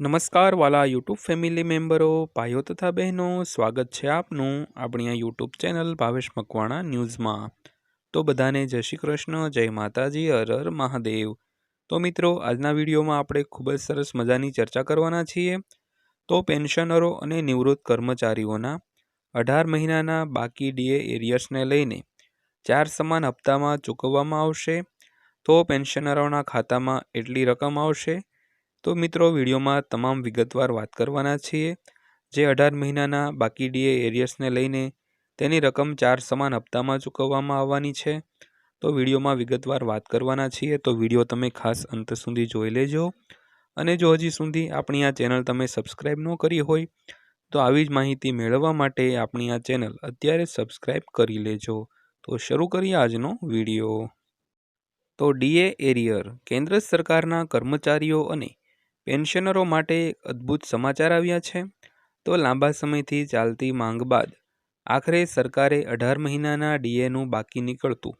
નમસ્કાર વાલા YouTube family મેમ્બરો, ભાઈઓ તથા બહેનો, સ્વાગત છે આપનું આપણી આ યુટ્યુબ ચેનલ ભાવેશ મકવાણા ન્યૂઝમાં. તો બધાને જય શ્રી કૃષ્ણ, જય માતાજી, હર મહાદેવ. તો મિત્રો, આજના વિડીયોમાં આપણે ખૂબ જ સરસ મજાની ચર્ચા કરવાના છીએ. તો પેન્શનરો અને નિવૃત્ત કર્મચારીઓના અઢાર મહિનાના બાકી ડીએ એરિયર્સને લઈને ચાર સમાન હપ્તામાં ચૂકવવામાં આવશે. તો પેન્શનરોના ખાતામાં એટલી રકમ આવશે. તો મિત્રો, વિડીયોમાં તમામ વિગતવાર વાત કરવાના છીએ. જે અઢાર મહિનાના બાકી ડીએ એરિયર્સને લઈને તેની રકમ ચાર સમાન હપ્તામાં ચૂકવવામાં આવવાની છે. તો વિડીયોમાં વિગતવાર વાત કરવાના છીએ. તો વીડિયો તમે ખાસ અંત સુધી જોઈ લેજો. અને જો હજી સુધી આપણી આ ચેનલ તમે સબસ્ક્રાઈબ ન કરી હોય, તો આવી જ માહિતી મેળવવા માટે આપણી આ ચેનલ અત્યારે સબસ્ક્રાઈબ કરી લેજો. તો શરૂ કરીએ આજનો વીડિયો. તો ડીએ એરિયર, કેન્દ્ર સરકારના કર્મચારીઓ અને પેન્શનરો માટે અદ્ભુત સમાચાર આવ્યા છે. તો લાંબા સમયથી ચાલતી માંગ બાદ આખરે સરકારે અઢાર મહિનાના ડીએનું બાકી નીકળતું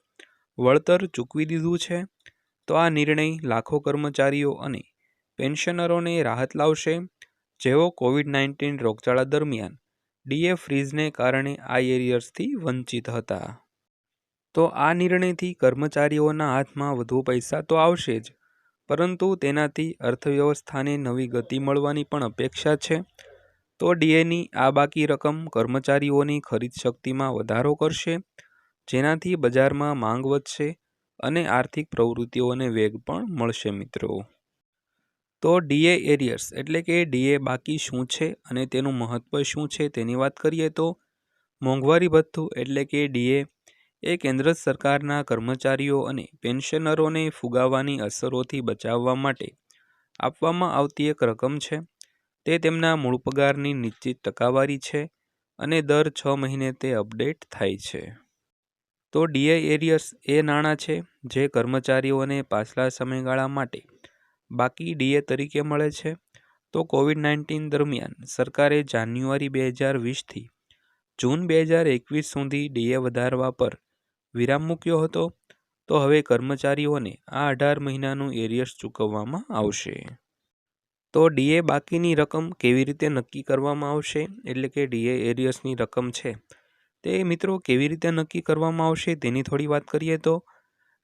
વળતર ચૂકવી દીધું છે. તો આ નિર્ણય લાખો કર્મચારીઓ અને પેન્શનરોને રાહત લાવશે. જેઓ કોવિડ નાઇન્ટીન રોગચાળા દરમિયાન ડીએ ફ્રીઝને કારણે આ એરિયર્સથી વંચિત હતા. તો આ નિર્ણયથી કર્મચારીઓના હાથમાં વધુ પૈસા તો આવશે જ પરંતુ તેનાથી અર્થવ્યવસ્થાને નવી ગતિ મળવાની પણ અપેક્ષા છે. તો ડીએની આ બાકી રકમ કર્મચારીઓની ખરીદ શક્તિમાં વધારો કરશે, જેનાથી બજારમાં માંગ વધશે અને આર્થિક પ્રવૃત્તિઓને વેગ પણ મળશે મિત્રો. તો ડીએ એરિયર્સ એટલે કે ડીએ બાકી શું છે અને તેનું મહત્ત્વ શું છે તેની વાત કરીએ તો મોંઘવારી ભથ્થું એટલે કે ડીએ એ કેન્દ્ર સરકારના કર્મચારીઓ અને પેન્શનરોને ફુગાવાની અસરોથી બચાવવા માટે આપવામાં આવતી એક રકમ છે. તે તેમના મૂળ પગારની નિશ્ચિત ટકાવારી છે અને દર છ મહિને તે અપડેટ થાય છે. તો ડીએ એરિયર્સ એ નાણાં છે જે કર્મચારીઓને પાછલા સમયગાળા માટે બાકી ડીએ તરીકે મળે છે. તો કોવિડ નાઇન્ટીન દરમિયાન સરકારે જાન્યુઆરી બે હજાર વીસથી જૂન બે હજાર એકવીસ સુધી ડીએ વધારવા પર વિરામ મૂક્યો હતો, તો હવે કર્મચારીઓને આ અઢાર મહિનાનું એરિયર્સ ચૂકવવામાં આવશે. તો ડીએ બાકીની રકમ કેવી રીતે નક્કી કરવામાં આવશે? એટલે કે ડીએ એરિયર્સની રકમ છે. તે મિત્રો કેવી રીતે નક્કી કરવામાં આવશે તેની થોડી વાત કરીએ તો,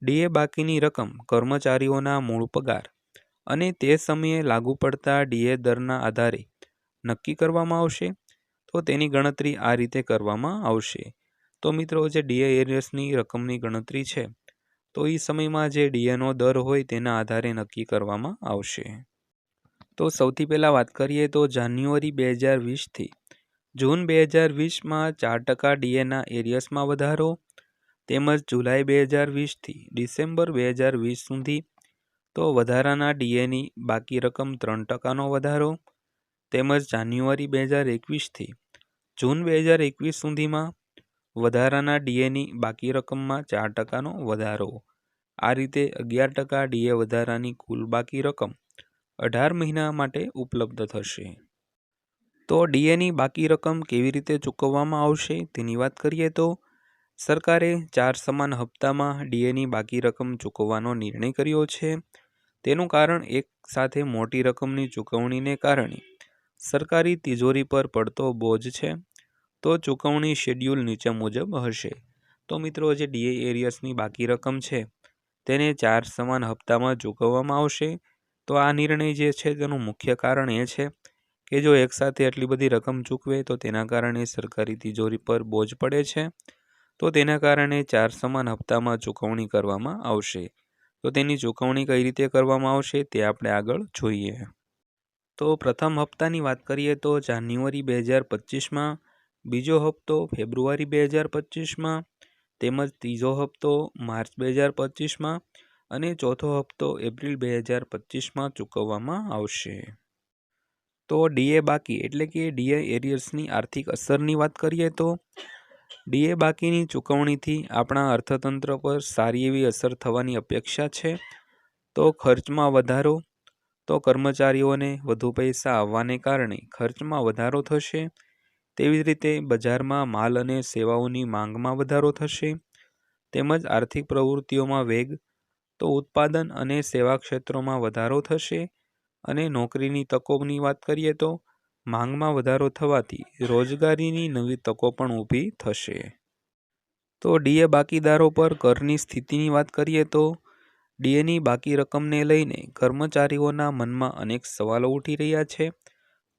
ડીએ બાકીની રકમ કર્મચારીઓના મૂળ પગાર અને તે સમયે લાગુ પડતા ડીએ દરના આધારે નક્કી કરવામાં આવશે, તો તેની ગણતરી આ રીતે કરવામાં આવશે. તો મિત્રો જે ડીએ એરિયસની રકમની ગણતરી છે, તો એ સમયમાં જે ડીએનો દર હોય તેના આધારે નક્કી કરવામાં આવશે. તો સૌથી પહેલાં વાત કરીએ તો જાન્યુઆરી બે હજાર વીસથી જૂન બે હજાર વીસમાં ચાર ટકા ડીએના એરિયસમાં વધારો, તેમજ જુલાઈ બે હજાર વીસથી ડિસેમ્બર બે હજાર વીસ સુધી તો વધારાના ડીએની બાકી રકમ ત્રણ ટકાનો વધારો, તેમજ જાન્યુઆરી બે હજાર એકવીસથી જૂન બે હજાર એકવીસ સુધીમાં વધારાના ડીએની બાકી રકમમાં ચાર ટકાનો વધારો. આ રીતે અગિયાર ટકા ડીએ વધારાની કુલ બાકી રકમ અઢાર મહિના માટે ઉપલબ્ધ થશે. તો ડીએની બાકી રકમ કેવી રીતે ચૂકવવામાં આવશે તેની વાત કરીએ તો, સરકારે ચાર સમાન હપ્તામાં ડીએની બાકી રકમ ચૂકવવાનો નિર્ણય કર્યો છે. તેનું કારણ એક સાથે મોટી રકમની ચૂકવણીને કારણે સરકારી તિજોરી પર પડતો બોજ છે. તો ચૂકવણી શેડ્યુલ નીચે મુજબ હશે. તો મિત્રો, જે ડીએ એરિયર્સની બાકી રકમ છે, તેને ચાર સમાન હપ્તામાં ચૂકવવામાં આવશે. તો આ નિર્ણય જે છે, તેનું મુખ્ય કારણ એ છે કે જો એકસાથે આટલી બધી રકમ ચૂકવે, તો તેના કારણે સરકારી તિજોરી પર બોજ પડે છે. તો તેના કારણે ચાર સમાન હપ્તામાં ચૂકવણી કરવામાં આવશે. તો તેની ચૂકવણી કઈ રીતે કરવામાં આવશે, તે આપણે આગળ જોઈએ. તો પ્રથમ હપ્તાની વાત કરીએ તો જાન્યુઆરી બે હજાર પચીસમાં બીજો હપ્તો ફેબ્રુઆરી બે હજાર પચીસમાં, તેમજ ત્રીજો હપ્તો માર્ચ બે હજાર પચીસમાં અને ચોથો હપ્તો એપ્રિલ બે હજાર પચીસમાં ચૂકવવામાં આવશે. તો ડીએ બાકી, એટલે કે ડીએ એરિયર્સની આર્થિક અસરની વાત કરીએ તો, ડીએ બાકીની ચૂકવણીથી આપણા અર્થતંત્ર પર સારી એવી અસર થવાની અપેક્ષા છે. તો ખર્ચમાં વધારો, તો કર્મચારીઓને વધુ પૈસા આવવાને કારણે ખર્ચમાં વધારો થશે. તેવી જ રીતે બજારમાં માલ અને સેવાઓની માંગમાં વધારો થશે. તેમજ આર્થિક પ્રવૃત્તિઓમાં વેગ, તો ઉત્પાદન અને સેવા ક્ષેત્રોમાં વધારો થશે. અને નોકરીની તકોની વાત કરીએ તો, માંગમાં વધારો થવાથી રોજગારીની નવી તકો પણ ઊભી થશે. તો ડીએ બાકીદારો પર કરની સ્થિતિની વાત કરીએ તો, ડીએની બાકી રકમને લઈને કર્મચારીઓના મનમાં અનેક સવાલો ઉઠી રહ્યા છે.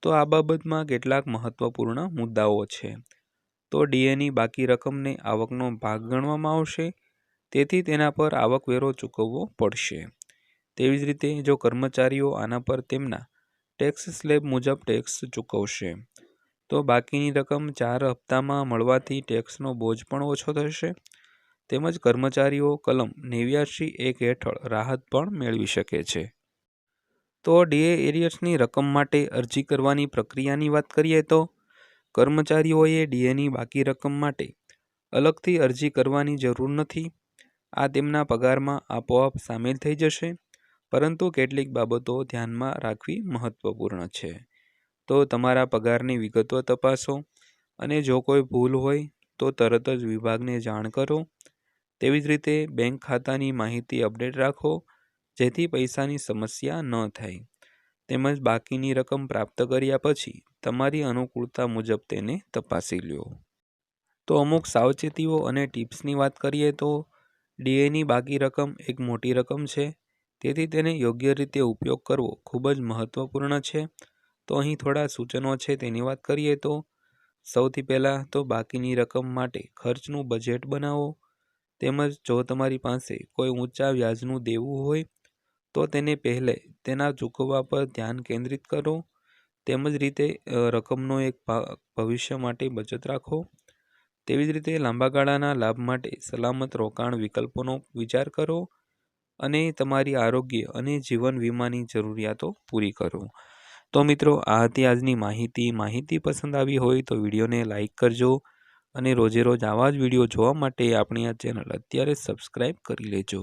તો આ બાબતમાં કેટલાક મહત્વપૂર્ણ મુદ્દાઓ છે. તો ડીએની બાકી રકમને આવકનો ભાગ ગણવામાં આવશે, તેથી તેના પર આવકવેરો ચૂકવવો પડશે. તેવી જ રીતે જો કર્મચારીઓ આના પર તેમના ટેક્સ સ્લેબ મુજબ ટેક્સ ચૂકવશે, તો બાકીની રકમ ચાર હપ્તામાં મળવાથી ટેક્સનો બોજ પણ ઓછો થશે. તેમજ કર્મચારીઓ કલમ નેવ્યાસી એક હેઠળ રાહત પણ મેળવી શકે છે. તો ડીએ એરિયર્સની રકમ માટે અરજી કરવાની પ્રક્રિયાની વાત કરીએ તો, કર્મચારીઓએ ડીએની બાકી રકમ માટે અલગથી અરજી કરવાની જરૂર નથી. આ તેમના પગારમાં આપોઆપ સામેલ થઈ જશે, પરંતુ કેટલીક બાબતો ધ્યાનમાં રાખવી મહત્વપૂર્ણ છે. તો તમારા પગારની વિગતો તપાસો, અને જો કોઈ ભૂલ હોય, તો તરત જ વિભાગને જાણ કરો. તેવી જ રીતે બેંક ખાતાની માહિતી અપડેટ રાખો જેથી પૈસાની સમસ્યા ન થાય. તેમજ બાકીની રકમ પ્રાપ્ત કર્યા પછી તમારી અનુકૂળતા મુજબ તેને તપાસી લ્યો. તો અમુક સાવચેતીઓ અને ટિપ્સની વાત કરીએ તો, ડીએની બાકી રકમ એક મોટી રકમ છે, તેથી તેને યોગ્ય રીતે ઉપયોગ કરવો ખૂબ જ મહત્વપૂર્ણ છે. તો અહીં થોડા સૂચનો છે તેની વાત કરીએ તો, સૌથી પહેલાં તો બાકીની રકમ માટે ખર્ચનું બજેટ બનાવો. તેમજ જો તમારી પાસે કોઈ ઊંચા વ્યાજનું દેવું હોય તો તેને પહેલે તેના ચૂકવવા પર ધ્યાન કેન્દ્રિત કરો. તેમજ રીતે રકમનો એક ભવિષ્ય માટે બચત રાખો. તેવી જ રીતે લાંબા ગાળાના લાભ માટે સલામત રોકાણ વિકલ્પોનો વિચાર કરો અને તમારી આરોગ્ય અને જીવન વીમાની જરૂરિયાતો પૂરી કરો. તો મિત્રો, આ હતી આજની માહિતી. માહિતી પસંદ આવી હોય તો વિડીયોને લાઇક કરજો અને રોજે રોજ આવા જ વીડિયો જોવા માટે આપણી આ ચેનલ અત્યારે સબસ્ક્રાઈબ કરી લેજો.